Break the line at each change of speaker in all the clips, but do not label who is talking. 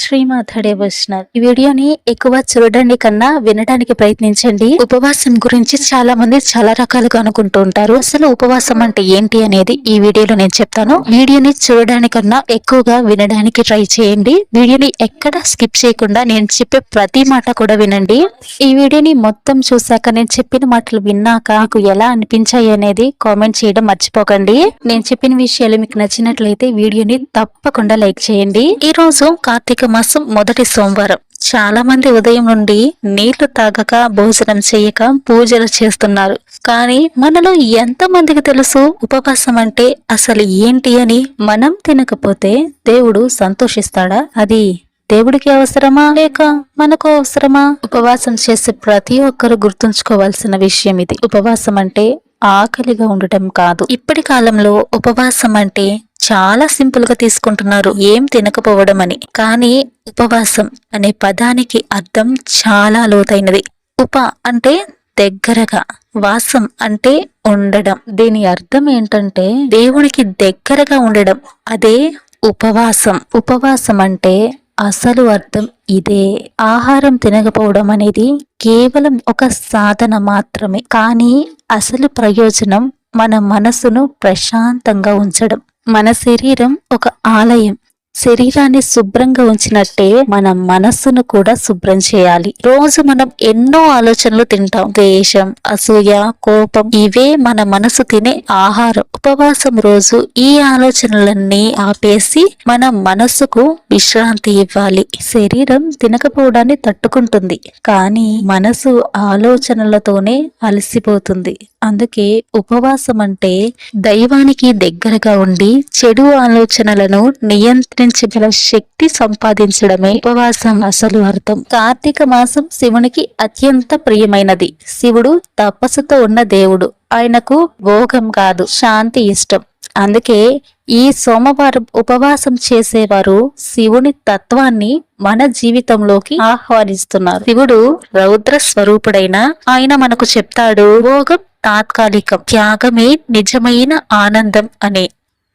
శ్రీమాథడే వైష్ణవ్ ఈ వీడియోని ఎక్కువ చూడండి కన్నా వినడానికి ప్రయత్నించండి. ఉపవాసం గురించి చాలా మంది చాలా రకాలుగా అనుకుంటూ ఉంటారు. అసలు ఉపవాసం అంటే ఏంటి అనేది ఈ వీడియోలో నేను చెప్తాను. వీడియోని చూడడానికన్నా ఎక్కువగా వినడానికి ట్రై చేయండి. వీడియోని ఎక్కడ స్కిప్ చేయకుండా నేను చెప్పే ప్రతి మాట కూడా వినండి. ఈ వీడియోని మొత్తం చూసాక నేను చెప్పిన మాటలు విన్నాక నాకు ఎలా అనిపించాయి అనేది కామెంట్ చేయడం మర్చిపోకండి. నేను చెప్పిన విషయాలు మీకు నచ్చినట్లయితే వీడియోని తప్పకుండా లైక్ చేయండి. ఈ రోజు కార్తీక మాసం మొదటి సోమవారం. చాలా మంది ఉదయం నుండి నీళ్ళు తాగక భోజనం చేయక పూజలు చేస్తున్నారు. కానీ మనలో ఎంత మందికి తెలుసు ఉపవాసం అంటే అసలు ఏంటి అని మనం తినకపోతే దేవుడు సంతోషిస్తాడా? అది దేవుడికి అవసరమా లేక మనకు అవసరమా? ఉపవాసం చేసే ప్రతి ఒక్కరు గుర్తుంచుకోవాల్సిన విషయం ఇది. ఉపవాసం అంటే ఆకలిగా ఉండటం కాదు. ఇప్పటి కాలంలో ఉపవాసం అంటే చాలా సింపుల్గా తీసుకుంటున్నారు. ఏం తినకపోవడం అని కానీ ఉపవాసం అనే పదానికి అర్థం చాలా లోతైనది. ఉప అంటే దగ్గరగా వాసం అంటే ఉండడం. దీని అర్థం ఏంటంటే దేవునికి దగ్గరగా ఉండడం. అదే ఉపవాసం. ఉపవాసం అంటే అసలు అర్థం ఇదే. ఆహారం తినకపోవడం అనేది కేవలం ఒక సాధన మాత్రమే. కానీ అసలు ప్రయోజనం మన మనసును ప్రశాంతంగా ఉంచడం. మన శరీరం ఒక ఆలయం. శరీరాన్ని శుభ్రంగా ఉంచినట్టే మన మనస్సును కూడా శుభ్రం చేయాలి. రోజు మనం ఎన్నో ఆలోచనలు తింటాం. ద్వేషం అసూయ కోపం ఇవే మన మనసు తినే ఆహారం. ఉపవాసం రోజు ఈ ఆలోచనలన్నీ ఆపేసి మన మనస్సుకు విశ్రాంతి ఇవ్వాలి. శరీరం తినకపోవడాన్ని తట్టుకుంటుంది. కానీ మనసు ఆలోచనలతోనే అలసిపోతుంది. అందుకే ఉపవాసం అంటే దైవానికి దగ్గరగా ఉండి చెడు ఆలోచనలను ప్రవర్తించగల శక్తి సంపాదించడమే ఉపవాసం అసలు అర్థం. కార్తీక మాసం శివునికి అత్యంత ప్రియమైనది. శివుడు తపస్సుతో ఉన్న దేవుడు. ఆయనకు భోగం కాదు శాంతి ఇష్టం. అందుకే ఈ సోమవారం ఉపవాసం చేసేవారు శివుని తత్వాన్ని మన జీవితంలోకి ఆహ్వానిస్తున్నారు. శివుడు రౌద్ర స్వరూపుడైన ఆయన మనకు చెప్తాడు భోగం తాత్కాలికం త్యాగమే నిజమైన ఆనందం అనే.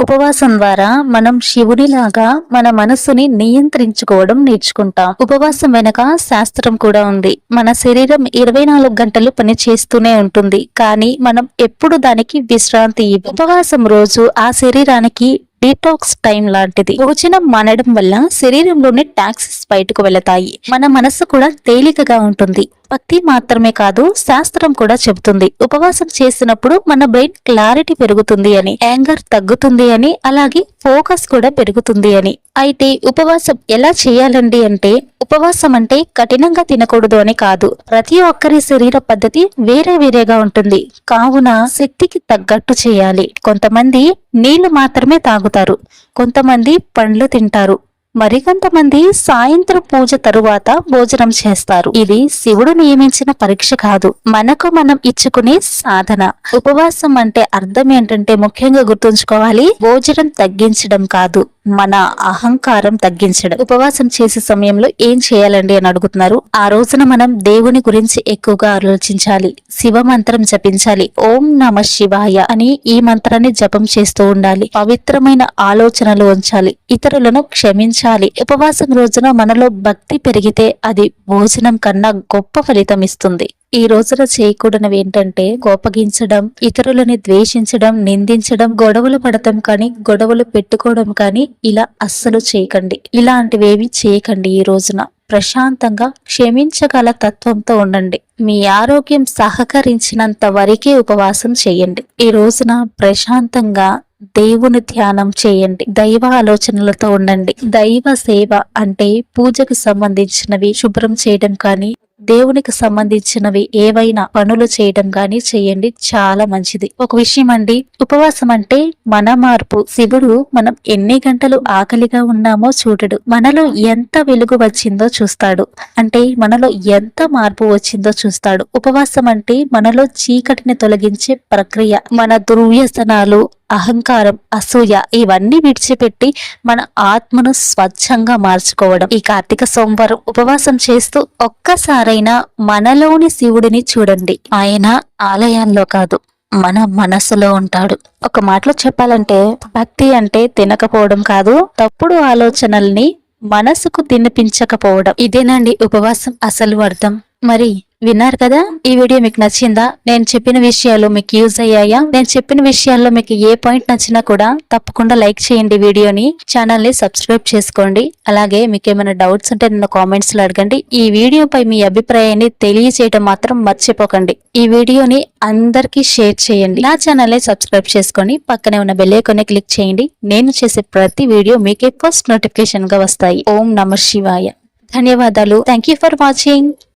ఉపవాసం ద్వారా మనం శివునిలాగా మన మనస్సుని నియంత్రించుకోవడం నేర్చుకుంటాం. ఉపవాసం వెనక శాస్త్రం కూడా ఉంది. మన శరీరం ఇరవై నాలుగు గంటలు పని చేస్తూనే ఉంటుంది. కానీ మనం ఎప్పుడు దానికి విశ్రాంతి ఇవ్వం. ఉపవాసం రోజు ఆ శరీరానికి డీటాక్స్ టైం లాంటిది. భోజనం మానడం వల్ల శరీరంలోని టాక్సిస్ బయటకు వెళతాయి. మన మనసు కూడా తేలికగా ఉంటుంది. భక్తి మాత్రమే కాదు శాస్త్రం కూడా చెబుతుంది. ఉపవాసం చేసినప్పుడు మన బ్రెయిన్ క్లారిటీ పెరుగుతుంది అని యాంగర్ తగ్గుతుంది అని అలాగే ఫోకస్ కూడా పెరుగుతుంది అని. అయితే ఉపవాసం ఎలా చేయాలండి అంటే ఉపవాసం అంటే కఠినంగా తినకూడదు అని కాదు. ప్రతి ఒక్కరి శరీర పద్ధతి వేరే వేరేగా ఉంటుంది. కావున శక్తికి తగ్గట్టు చేయాలి. కొంతమంది నీళ్ళు మాత్రమే తాగుతారు. కొంతమంది పండ్లు తింటారు. మరికొంతమంది సాయంత్రం పూజ తరువాత భోజనం చేస్తారు. ఇది శివుడు నియమించిన పరీక్ష కాదు. మనకు మనం ఇచ్చుకునే సాధన. ఉపవాసం అంటే అర్థం ఏంటంటే ముఖ్యంగా గుర్తుంచుకోవాలి భోజనం తగ్గించడం కాదు. మన అహంకారం తగ్గించడం. ఉపవాసం చేసే సమయంలో ఏం చేయాలండి అని అడుగుతున్నారు. ఆ రోజున మనం దేవుని గురించి ఎక్కువగా ఆలోచించాలి. శివ మంత్రం జపించాలి. ఓం నమ శివాయ అని ఈ మంత్రాన్ని జపం చేస్తూ ఉండాలి. పవిత్రమైన ఆలోచనలు ఉంచాలి. ఇతరులను క్షమించాలి. ఉపవాసం రోజున మనలో భక్తి పెరిగితే అది భోజనం కన్నా గొప్ప ఫలితం ఇస్తుంది. ఈ రోజున చేయకూడనివి ఏంటంటే కోపగించడం ఇతరులని ద్వేషించడం నిందించడం గొడవలు పడటం కానీ గొడవలు పెట్టుకోవడం కానీ ఇలా అస్సలు చేయకండి. ఇలాంటివేవి చేయకండి ఈ రోజున. ప్రశాంతంగా క్షమించగల తత్వంతో ఉండండి. మీ ఆరోగ్యం సహకరించినంత వరకే ఉపవాసం చేయండి. ఈ రోజున ప్రశాంతంగా దేవుని ధ్యానం చేయండి. దైవ ఆలోచనలతో ఉండండి. దైవ సేవ అంటే పూజకు సంబంధించినవి శుభ్రం చేయడం కానీ దేవునికి సంబంధించినవి ఏవైనా పనులు చేయడం గాని చేయండి చాలా మంచిది. ఒక విషయం అండి ఉపవాసం అంటే మన మార్పు. శివుడు మనం ఎన్ని గంటలు ఆకలిగా ఉన్నామో చూడడు. మనలో ఎంత వెలుగు వచ్చిందో చూస్తాడు. అంటే మనలో ఎంత మార్పు వచ్చిందో చూస్తాడు. ఉపవాసం అంటే మనలో చీకటిని తొలగించే ప్రక్రియ. మన దుర్వ్యసనాలు అహంకారం అసూయ ఇవన్నీ విడిచిపెట్టి మన ఆత్మను స్వచ్ఛంగా మార్చుకోవడం. ఈ కార్తీక సోమవారం ఉపవాసం చేస్తూ ఒక్కసారైనా మనలోని శివుడిని చూడండి. ఆయన ఆలయాల్లో కాదు మన మనసులో ఉంటాడు. ఒక మాటలో చెప్పాలంటే భక్తి అంటే తినకపోవడం కాదు తప్పుడు ఆలోచనల్ని మనసుకు తినిపించకపోవడం. ఇదేనండి ఉపవాసం అసలు అర్థం. మరి విన్నారు కదా? ఈ వీడియో మీకు నచ్చిందా? నేను చెప్పిన విషయాలు మీకు యూజ్ అయ్యాయా? నేను చెప్పిన విషయాల్లో మీకు ఏ పాయింట్ నచ్చినా కూడా తప్పకుండా లైక్ చేయండి వీడియోని. ఛానల్ని సబ్స్క్రైబ్ చేసుకోండి. అలాగే మీకు ఏమైనా డౌట్స్ ఉంటే నన్ను కామెంట్స్లో అడగండి. ఈ వీడియోపై మీ అభిప్రాయాన్ని తెలియజేయడం మాత్రం మర్చిపోకండి. ఈ వీడియోని అందరికీ షేర్ చేయండి. నా ఛానల్ని సబ్స్క్రైబ్ చేసుకొని పక్కనే ఉన్న బెల్ ఐకాన్ క్లిక్ చేయండి. నేను చేసే ప్రతి వీడియో మీకే ఫస్ట్ నోటిఫికేషన్గా వస్తాయి. ఓం నమ శివాయ. ధన్యవాదాలు. Thank you for watching